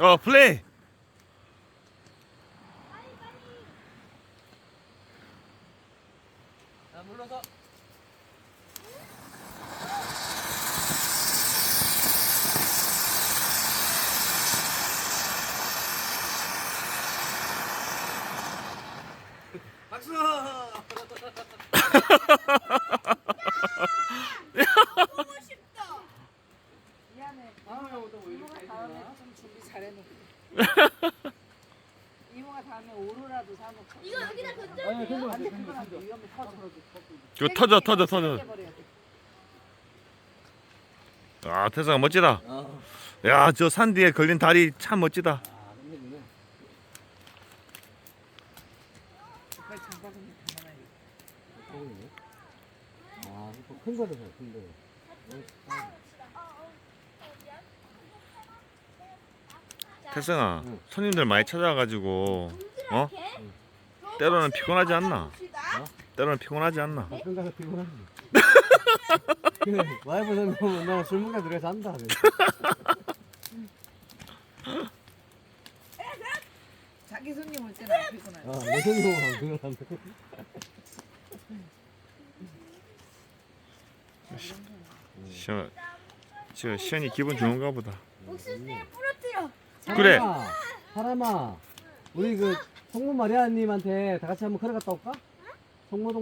어 플레이. 자, 물러서. 박수! 너무 쉽다. 미안해. 아유, 또뭐 이모가 이렇게 다음에 해주나? 좀 준비 잘해놓을게. 이모가 다음에 오로라도 사놓고. 이거 여기다 아니, 던져. 던져, 안돼 던져, 그건 안 돼. 던져. 위험해 터져. 이거 터져 터져 터져. 깨버려야 돼. 아 태성아 멋지다. 아, 야 저 산 뒤에 걸린 다리 참 멋지다. 아, 끝내주네. 빨리. 어, 아, 또큰 거를 해, 큰 거. 태성아 응. 손님들 많이 찾아와가지고 어 때로는 피곤하지 않나? 때로는 피곤하지 않나? 가끔 가서 피곤하지. 그래, 와이프 선생님은 나는 술 먹다 들어가서 한다. 그래. 자기 손님 올 때는 안 피곤하지. 아, 내 선생님은 그걸 한다. 시원 저 시원이 기분 좋은가 보다. 옥수수에 부러뜨려. 그래. 사람아, 우리 그 성모 마리아님한테 다 같이 한번 걸어갔다 올까? 성모동